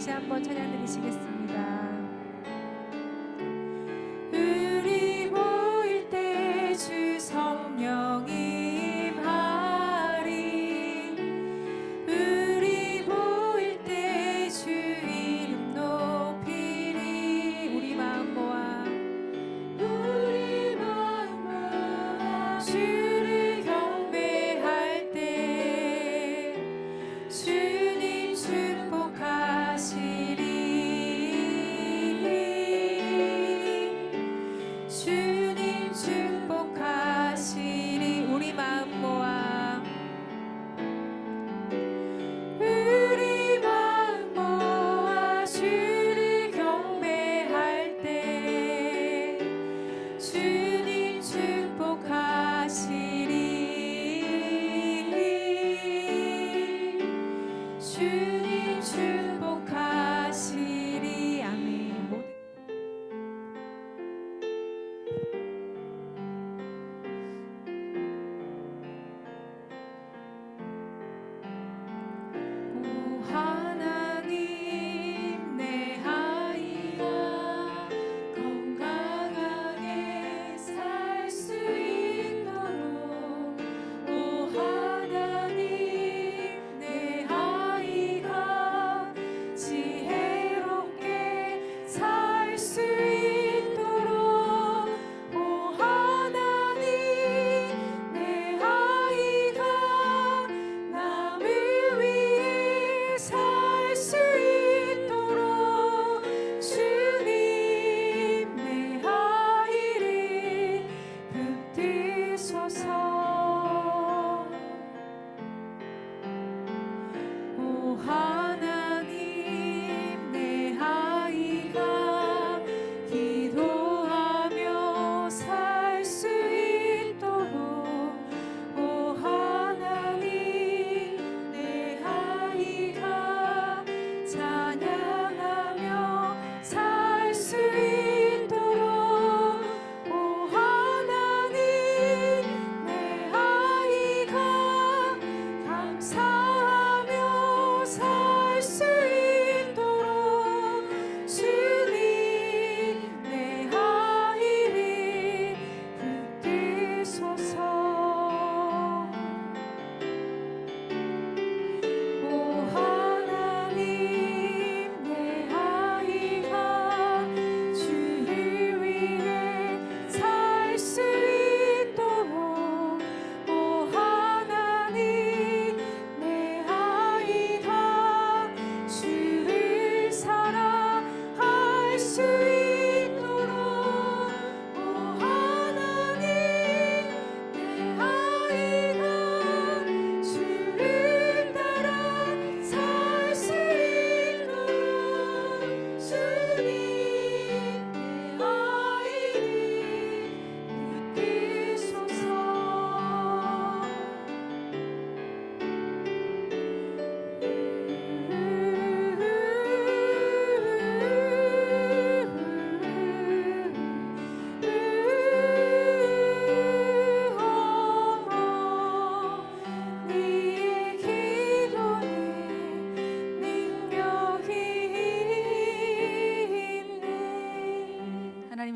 다시 한번 찬양 드리시겠습니다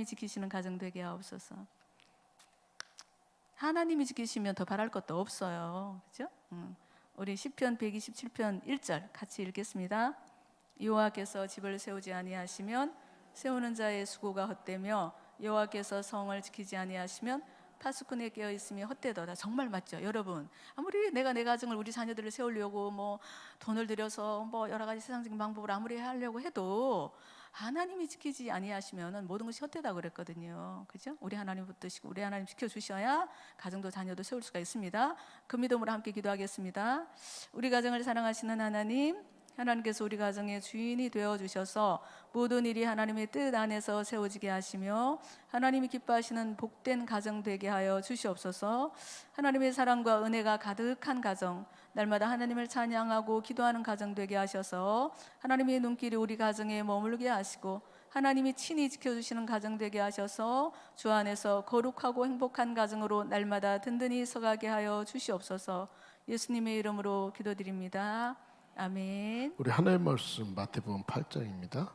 하나님이 지키시는 가정 되게 하옵소서. 하나님이 지키시면 더 바랄 것도 없어요. 그죠? 음. 우리 시편 127편 1절 같이 읽겠습니다. 여호와께서 집을 세우지 아니하시면 세우는 자의 수고가 헛되며 여호와께서 성을 지키지 아니하시면 파수꾼에 깨어 있음이 헛되도다. 정말 맞죠, 여러분. 아무리 내가 내 가정을 우리 자녀들을 세우려고 뭐 돈을 들여서 뭐 여러 가지 세상적인 방법을 아무리 하려고 해도 하나님이 지키지 아니하시면은 모든 것이 헛되다 그랬거든요. 그죠? 우리 하나님 붙드시고 우리 하나님 지켜 주셔야 가정도 자녀도 세울 수가 있습니다. 그 믿음으로 함께 기도하겠습니다. 우리 가정을 사랑하시는 하나님 하나님께서 우리 가정의 주인이 되어 주셔서 모든 일이 하나님의 뜻 안에서 세워지게 하시며 하나님이 기뻐하시는 복된 가정 되게 하여 주시옵소서. 하나님의 사랑과 은혜가 가득한 가정, 날마다 하나님을 찬양하고 기도하는 가정 되게 하셔서 하나님의 눈길이 우리 가정에 머물게 하시고 하나님이 친히 지켜주시는 가정 되게 하셔서 주 안에서 거룩하고 행복한 가정으로 날마다 든든히 서가게 하여 주시옵소서 예수님의 이름으로 기도드립니다. 아멘. 우리 하나의 말씀 마태복음 8장입니다.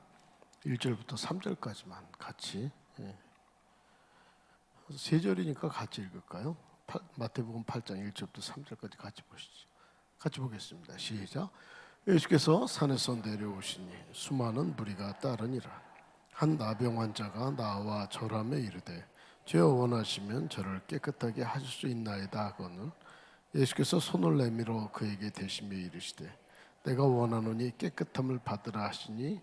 1절부터 3절까지만 같이 예. 세 절이니까 같이 읽을까요? 파- 마태복음 8장 1절부터 3절까지 같이 보시죠. 같이 보겠습니다. 시작. 예수께서 산에서 내려오시니 수많은 무리가 따르니라. 한 나병 환자가 나와 절하며 이르되 주여 원하시면 저를 깨끗하게 하실 수 있나이다 하거늘 예수께서 손을 내밀어 그에게 대시며 이르시되 내가 원하노니 깨끗함을 받으라 하시니.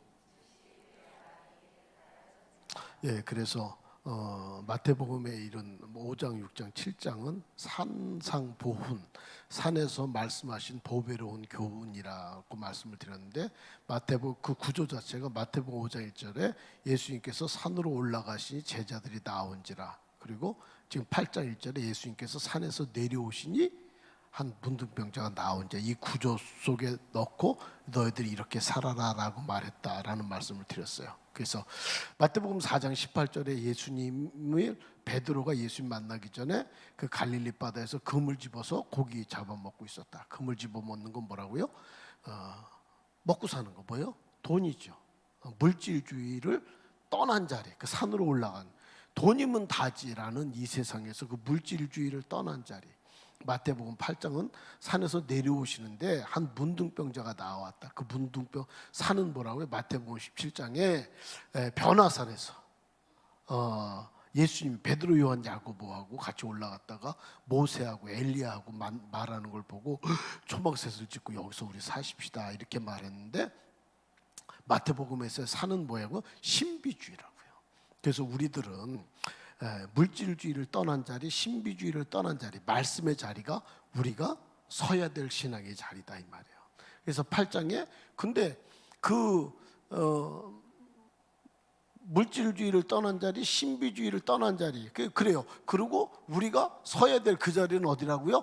예 그래서 어, 마태복음의 이런 5장, 6장, 7장은 산상 보훈 산에서 말씀하신 보배로운 교훈이라고 말씀을 드렸는데 마태복 그 구조 자체가 마태복음 5장 1절에 예수님께서 산으로 올라가시니 제자들이 나온지라. 그리고 지금 8장 1절에 예수님께서 산에서 내려오시니 한 문둥병자가 나온 자이 구조 속에 넣고 너희들이 이렇게 살아라라고 말했다라는 말씀을 드렸어요. 그래서 마태복음 4장 18절에 예수님을 베드로가 예수님 만나기 전에 그 갈릴리 바다에서 금을 집어서 고기 잡아먹고 있었다. 금을 집어먹는 건 뭐라고요? 어, 먹고 사는 거 뭐예요? 돈이죠. 어, 물질주의를 떠난 자리, 그 산으로 올라간 돈이면 다지라는 이 세상에서 그 물질주의를 떠난 자리. 마태복음 8장은 산에서 내려오시는데 한 문둥병자가 나왔다. 그 문둥병 산은 뭐라고요? 마태복음 17장에 변화산에서 어, 예수님 베드로 요한 야고보하고 같이 올라갔다가 모세하고 엘리야하고 만- 말하는 걸 보고 초막셋을 짓고 여기서 우리 사십시다 이렇게 말했는데 마태복음에서 사는 뭐냐고 신비주의라고요. 그래서 우리들은 에, 물질주의를 떠난 자리, 신비주의를 떠난 자리, 말씀의 자리가 우리가 서야 될 신앙의 자리다 이 말이에요. 그래서 8장에 근데 그 어, 물질주의를 떠난 자리, 신비주의를 떠난 자리. 그- 그래요. 그리고 우리가 서야 될 그 자리는 어디라고요?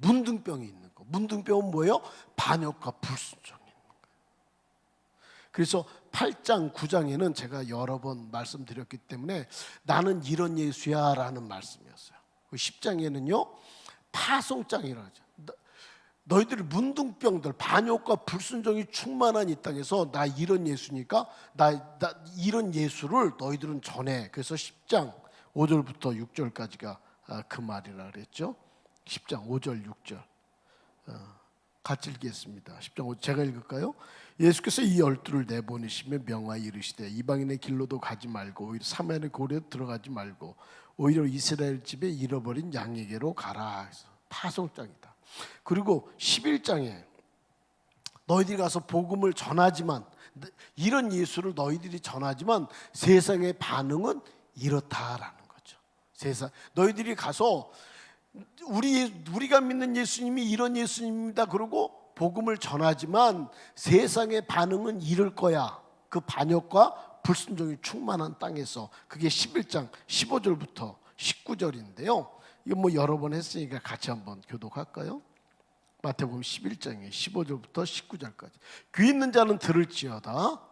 문둥병이 있는 거. 문둥병은 뭐예요? 반역과 불순종이 있는 거예요. 그래서 8장, 9장에는 제가 여러 번 말씀드렸기 때문에 나는 이런 예수야라는 말씀이었어요. 10장에는요 파송장이라죠. 너- 너희들 문둥병들 반역과 불순종이 충만한 이 땅에서 나 이런 예수니까 나, 나 이런 예수를 너희들은 전해. 그래서 10장 5절부터 6절까지가 아, 그 말이라 그랬죠. 10장 5절 6절. 같이 읽겠습니다. 10장 5 제가 읽을까요? 예수께서 이 열두를 내보내시며 명하여 이르시되 이방인의 길로도 가지 말고 오히려 사마리아 고려 들어가지 말고 오히려 이스라엘 집에 잃어버린 양에게로 가라. 파송장이다. 그리고 11장에 너희들이 가서 복음을 전하지만 이런 예수를 너희들이 전하지만 세상의 반응은 이렇다라는 거죠. 세상 너희들이 가서 우리 우리가 믿는 예수님이 이런 예수님입니다. 그러고 복음을 전하지만 세상의 반응은 이럴 거야. 그 반역과 불순종이 충만한 땅에서 그게 11장 15절부터 19절인데요. 이거 뭐 여러 번 했으니까 같이 한번 교독할까요? 마태복음 11장에 15절부터 19절까지. 귀 있는 자는 들을지어다.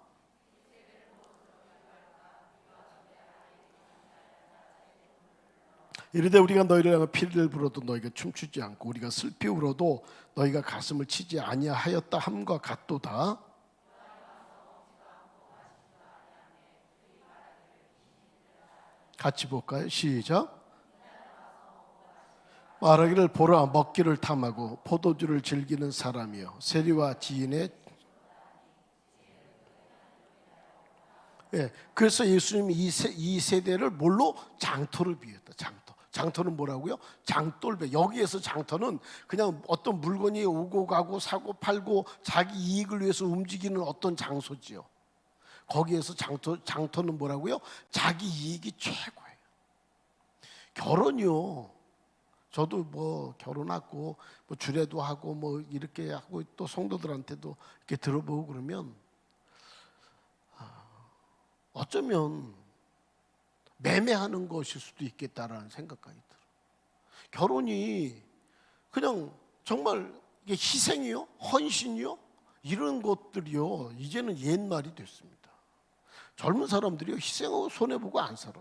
이르되 우리가 너희를 향해 피를 불어도 너희가 춤추지 않고 우리가 슬피 울어도 너희가 가슴을 치지 아니하였다 함과 같도다. 같이 볼까요? 시작. 말하기를 보라 먹기를 탐하고 포도주를 즐기는 사람이요 세리와 지인의 예, 그래서 예수님이 이, 세, 이 세대를 뭘로 장터를 비유했다. 장터. 장터는 뭐라고요? 장돌배. 여기에서 장터는 그냥 어떤 물건이 오고 가고 사고 팔고 자기 이익을 위해서 움직이는 어떤 장소지요. 거기에서 장터 장터는 뭐라고요? 자기 이익이 최고예요. 결혼이요. 저도 뭐 결혼하고 뭐 주례도 하고 뭐 이렇게 하고 또 성도들한테도 이렇게 들어보고 그러면 아, 어쩌면 매매하는 것일 수도 있겠다라는 생각까지 들어. 결혼이 그냥 정말 이게 희생이요, 헌신이요, 이런 것들이요 이제는 옛말이 됐습니다. 젊은 사람들이 희생하고 손해 보고 안 살아.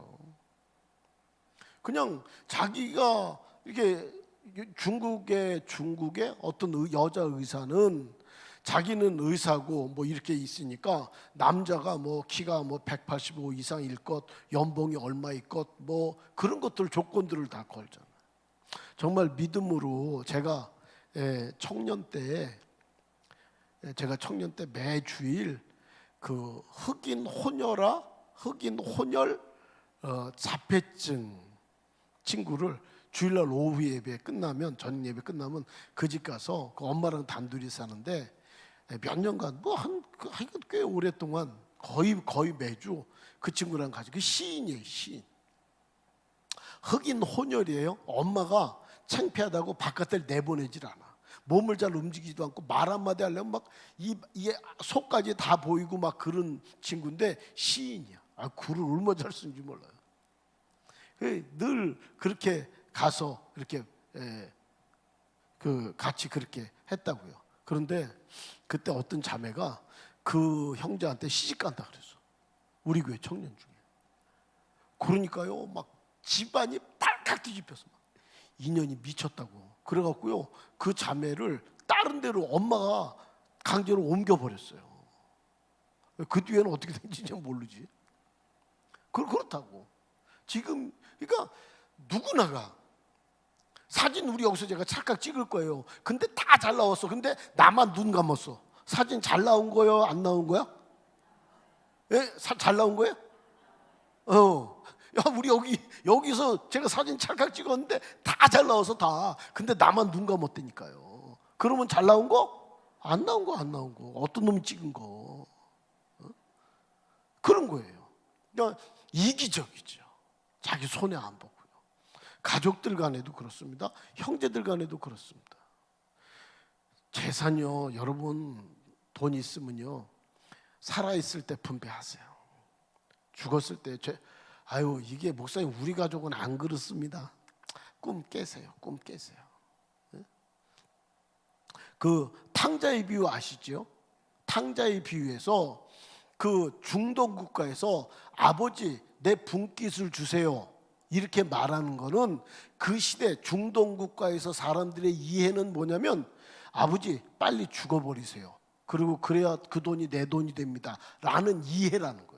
그냥 자기가 이게 중국의 중국의 어떤 의- 여자 의사는 자기는 의사고 뭐 이렇게 있으니까 남자가 뭐 키가 뭐 185 이상일 것, 연봉이 얼마일 것, 뭐 그런 것들 조건들을 다 걸잖아. 정말 믿음으로 제가 예, 청년 때 예, 제가 청년 때 매주일 그 흑인 혼혈아 흑인 혼혈 어, 자폐증 친구를 주일날 오후 예배 끝나면 저녁 예배 끝나면 그 집 가서 그 엄마랑 단둘이 사는데 예, 몇 년간 뭐한 그, 오랫동안 거의 거의 매주 그 친구랑 같이 그 시인이에요 시인. 흑인 혼혈이에요. 엄마가 창피하다고 바깥을 내보내질 않아. 몸을 잘 움직이지도 않고 말 한마디 하려면 막이 이게 속까지 다 보이고 막 그런 친구인데 시인이야. 아 글을 얼마나 잘 쓰는지 몰라요. 그늘 그렇게 가서 이렇게 에, 그 같이 그렇게 했다고요. 그런데 그때 어떤 자매가 그 형제한테 시집 간다 그랬어. 우리 교회 청년 중에. 그러니까요, 막 집안이 발칵 뒤집혀서 막 인연이 미쳤다고. 그래갖고요, 그 자매를 다른 데로 엄마가 강제로 옮겨 버렸어요. 그 뒤에는 어떻게 된지 모르지. 그 그렇다고. 지금 그러니까 누구나가 사진 우리 여기서 제가 착각 찍을 거예요. 근데 다 잘 나왔어. 근데 나만 눈 감았어. 사진 잘 나온 거요? 안 나온 거야? 예? 사- 잘 나온 거예요? 어. 야, 우리 여기 여기서 제가 사진 착각 찍었는데 다 잘 나와서 다. 근데 나만 눈 감았다니까요. 그러면 잘 나온 거? 안 나온 거 안 나온 거. 어떤 놈이 찍은 거. 어? 그런 거예요. 그러니까 이기적이죠. 자기 손해 안 보고요. 가족들 간에도 그렇습니다. 형제들 간에도 그렇습니다. 재산요, 여러분 돈 있으면요 살아 있을 때 분배하세요. 죽었을 때 죄, 아유 이게 목사님 우리 가족은 안 그렇습니다. 꿈 깨세요, 꿈 깨세요. 예? 그 탕자의 비유 아시죠? 탕자의 비유에서 그 중동 국가에서 아버지 내 분깃을 주세요. 이렇게 말하는 거는 그 시대 중동 국가에서 사람들의 이해는 뭐냐면 아버지 빨리 죽어버리세요. 그리고 그래야 그 돈이 내 돈이 됩니다. 라는 이해라는 거예요.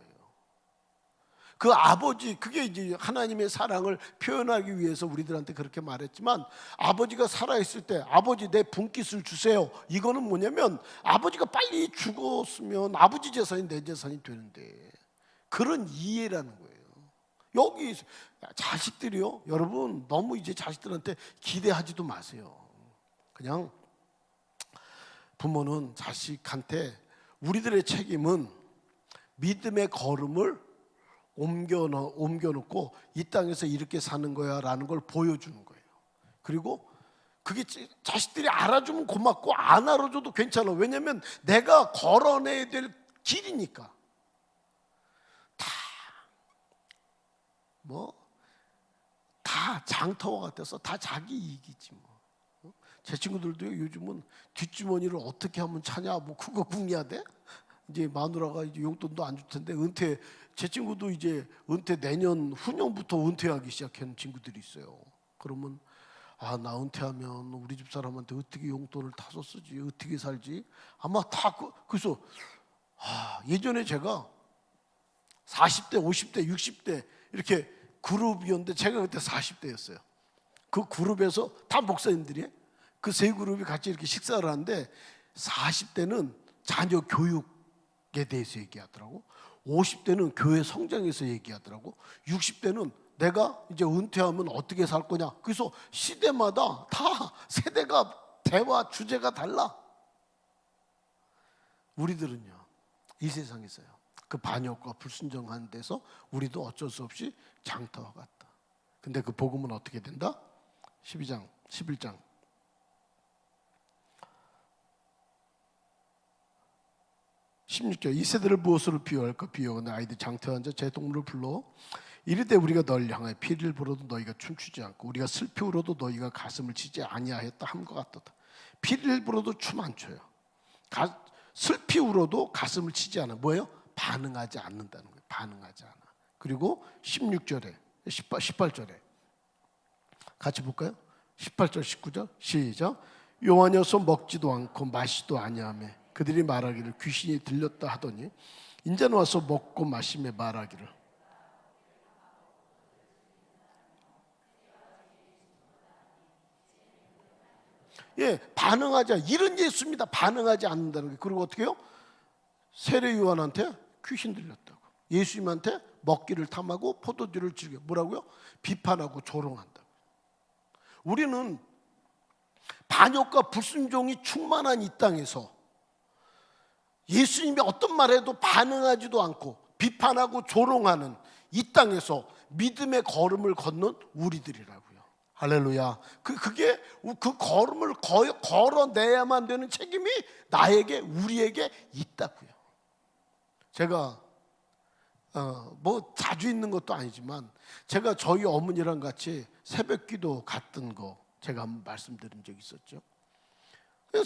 그 아버지 그게 이제 하나님의 사랑을 표현하기 위해서 우리들한테 그렇게 말했지만 아버지가 살아 있을 때 아버지 내 분깃을 주세요. 이거는 뭐냐면 아버지가 빨리 죽었으면 아버지 재산이 내 재산이 되는데 그런 이해라는 거예요. 여기 자식들이요. 여러분 너무 이제 자식들한테 기대하지도 마세요. 그냥 부모는 자식한테 우리들의 책임은 믿음의 걸음을 옮겨 놓고 이 땅에서 이렇게 사는 거야라는 걸 보여주는 거예요. 그리고 그게 지- 자식들이 알아주면 고맙고 안 알아줘도 괜찮아. 왜냐면 내가 걸어내야 될 길이니까. 뭐 다 장터와 같아서 다 자기 이익이지 뭐. 어? 제 친구들도 요즘은 뒷주머니를 어떻게 하면 차냐 뭐 그거 궁리야 돼? 이제 마누라가 이제 용돈도 안 줄 텐데 은퇴 제 친구도 이제 은퇴 내년 후년부터 은퇴하기 시작하는 친구들이 있어요. 그러면 아 나 은퇴하면 우리 집 사람한테 어떻게 용돈을 타서 쓰지 어떻게 살지 아마 다 그, 그래서 아, 예전에 제가 40대, 50대, 60대 이렇게 그룹이었는데 제가 그때 40대였어요. 그 그룹에서 다 목사님들이 그 세 그룹이 같이 이렇게 식사를 하는데 40대는 자녀 교육에 대해서 얘기하더라고. 50대는 교회 성장에서 얘기하더라고. 60대는 내가 이제 은퇴하면 어떻게 살 거냐. 그래서 시대마다 다 세대가 대화 주제가 달라. 우리들은요. 이 세상에서요. 그 반역과 불순종하는 데서 우리도 어쩔 수 없이 장터와 같다. 근데 그 복음은 어떻게 된다? 12장, 11장. 16절 이 세대를 무엇으로 비유할까 비유하는 아이들 장터한 자제 동물을 불러 이르되 우리가 널 향하여 피를 불어도 너희가 춤추지 않고 우리가 슬피 울어도 너희가 가슴을 치지 아니하였다 함과 같도다 피를 불어도 춤 안 춰요 가, 슬피 울어도 가슴을 치지 않아 뭐예요? 반응하지 않는다는 거예요 반응하지 않아. 그리고 16절에 18, 18절에 같이 볼까요? 18절 19절 시작 요한여서 먹지도 않고 마시도 아니하며 그들이 말하기를 귀신이 들렸다 하더니 인자는 와서 먹고 마시며 말하기를 예 반응하자 이런 예수입니다 반응하지 않는다는 게 그리고 어떻게 해요? 세례 요한한테 귀신 들렸다고 예수님한테 먹기를 탐하고 포도주를 즐겨 뭐라고요? 비판하고 조롱한다 우리는 반역과 불순종이 충만한 이 땅에서 예수님이 어떤 말해도 반응하지도 않고 비판하고 조롱하는 이 땅에서 믿음의 걸음을 걷는 우리들이라고요. 할렐루야. 그 그게 그 걸음을 거, 걸어내야만 되는 책임이 나에게 우리에게 있다고요. 제가 어, 뭐 자주 있는 것도 아니지만 제가 저희 어머니랑 같이 새벽기도 갔던 거 제가 한번 말씀드린 적 있었죠.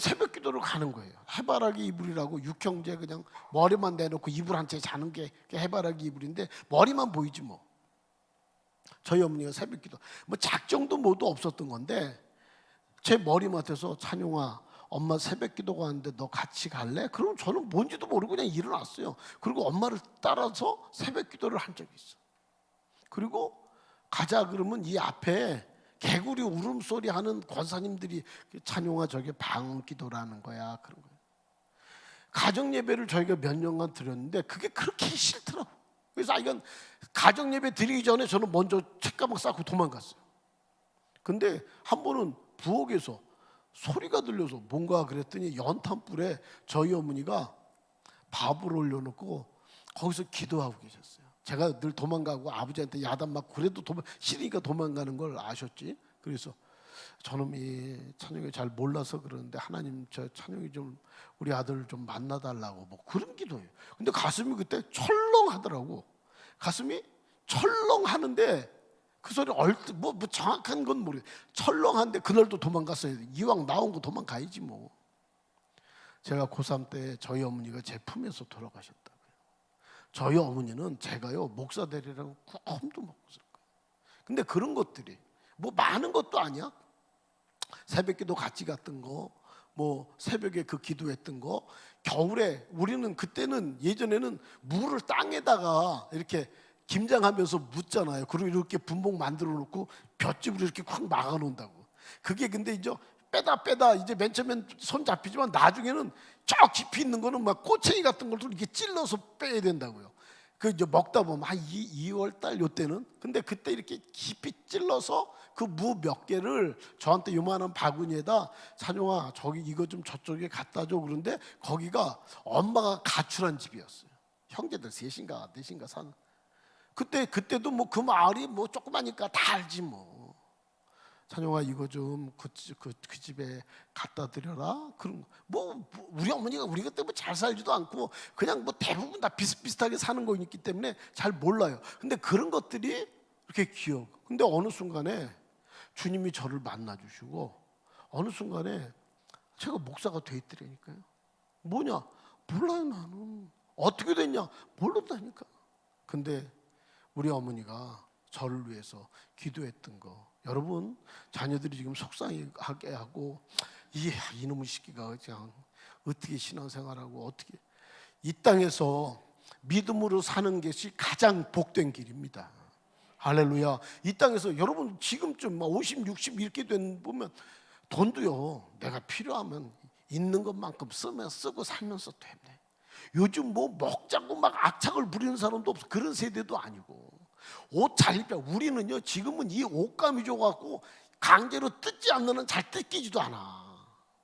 새벽기도를 가는 거예요. 해바라기 이불이라고 육형제 그냥 머리만 내놓고 이불 한 채 자는 게 해바라기 이불인데 머리만 보이지 뭐. 저희 어머니가 새벽기도 뭐 작정도 뭐도 없었던 건데 제 머리맡에서 찬용아 엄마 새벽 기도 가는데 너 같이 갈래? 그럼 저는 뭔지도 모르고 그냥 일어났어요. 그리고 엄마를 따라서 새벽 기도를 한 적이 있어. 그리고 가자 그러면 이 앞에 개구리 울음소리 하는 권사님들이 찬용아 저게 방언 기도라는 거야 그런 거예요. 가정 예배를 저희가 몇 년간 드렸는데 그게 그렇게 싫더라고. 그래서 아 이건 가정 예배 드리기 전에 저는 먼저 책가방 싸고 도망갔어요. 근데 한 번은 부엌에서 소리가 들려서 뭔가 그랬더니 연탄불에 저희 어머니가 밥을 올려놓고 거기서 기도하고 계셨어요. 제가 늘 도망가고 아버지한테 야단 맞고 그래도 도망 싫으니까 도망가는 걸 아셨지. 그래서 저놈이 찬영이 잘 몰라서 그러는데 하나님 저 찬영이 좀 우리 아들 좀 만나달라고 뭐 그런 기도예요. 근데 가슴이 그때 철렁하더라고. 가슴이 철렁하는데 그 소리 얼뜻 뭐, 뭐 정확한 건 모르겠. 철렁한데 그날도 도망갔어요. 이왕 나온 거 도망가야지 뭐. 제가 고3 때 저희 어머니가 제 품에서 돌아가셨다고요. 저희 어머니는 제가요 목사 되리라고 꿈도 못 꿨을 거예요. 근데 그런 것들이 뭐 많은 것도 아니야. 새벽기도 같이 갔던 거, 뭐 새벽에 그 기도했던 거, 겨울에 우리는 그때는 예전에는 물을 땅에다가 이렇게 김장하면서 묻잖아요. 그리고 이렇게 분봉 만들어 놓고 볏짚으로 이렇게 콱 막아 놓는다고. 그게 근데 이제 빼다 빼다 이제 맨 처음엔 손 잡히지만 나중에는 저 깊이 있는 거는 막 꼬챙이 같은 걸도 이렇게 찔러서 빼야 된다고요. 그 이제 먹다 보면 한 2, 2월 달 요때는 근데 그때 이렇게 깊이 찔러서 그 무 몇 개를 저한테 요만한 바구니에다 찬용아 저기 이거 좀 저쪽에 갖다 줘 그런데 거기가 엄마가 가출한 집이었어요. 형제들 셋인가 넷인가 사는 그때 그때도 뭐 그 마을이 뭐 조그마니까 다 알지 뭐. 찬용아 이거 좀그 그, 그 집에 갖다 드려라. 그런 거. 뭐, 뭐 우리 어머니가 우리 그때 뭐 잘 살지도 않고 그냥 뭐 대부분 다 비슷비슷하게 사는 거 있기 때문에 잘 몰라요. 근데 그런 것들이 이렇게 기억. 근데 어느 순간에 주님이 저를 만나 주시고 어느 순간에 제가 목사가 돼 있더라니까요. 뭐냐? 몰라요 나는. 어떻게 됐냐? 모른다니까. 근데 우리 어머니가 저를 위해서 기도했던 거 여러분 자녀들이 지금 속상하게 하고 이 이놈의 시기가 그냥 어떻게 신앙생활하고 어떻게 이 땅에서 믿음으로 사는 것이 가장 복된 길입니다. 할렐루야. 이 땅에서 여러분 지금쯤 막 50, 60 이렇게 된 보면 돈도요. 내가 필요하면 있는 것만큼 쓰면 쓰고 살면서 되네. 요즘 뭐 먹자고 막 악착을 부리는 사람도 없어. 그런 세대도 아니고. 옷 잘 입자. 우리는요, 지금은 이 옷감이 줘갖고 강제로 뜯지 않는 한 잘 뜯기지도 않아.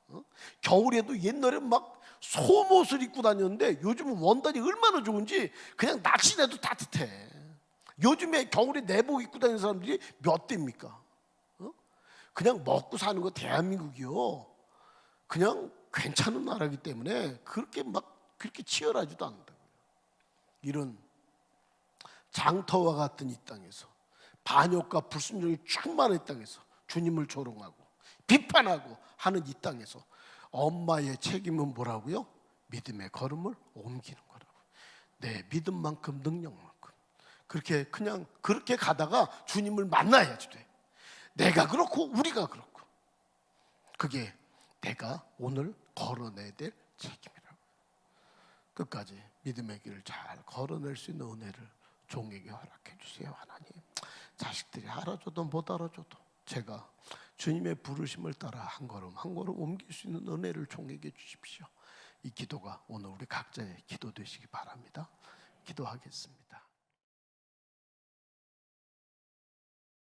어? 겨울에도 옛날에 막 속옷을 입고 다녔는데 요즘은 원단이 얼마나 좋은지 그냥 낚시해도 따뜻해. 요즘에 겨울에 내복 입고 다니는 사람들이 몇 대입니까? 어? 그냥 먹고 사는 거 대한민국이요. 그냥 괜찮은 나라기 때문에 그렇게 막 그렇게 치열하지도 않다고요. 이런 장터와 같은 이 땅에서 반역과 불순종이 충만한 이 땅에서 주님을 조롱하고 비판하고 하는 이 땅에서 엄마의 책임은 뭐라고요? 믿음의 걸음을 옮기는 거라고. 내 믿음만큼 능력만큼 그렇게 그냥 그렇게 가다가 주님을 만나야지 돼. 내가 그렇고 우리가 그렇고. 그게 내가 오늘 걸어내야 될 책임이라고. 끝까지 믿음의 길을 잘 걸어낼 수 있는 은혜를 종에게 허락해 주세요, 하나님. 자식들이 알아줘도 못 알아줘도 제가 주님의 부르심을 따라 한 걸음 한 걸음 옮길 수 있는 은혜를 종에게 주십시오. 이 기도가 오늘 우리 각자의 기도 되시기 바랍니다. 기도하겠습니다.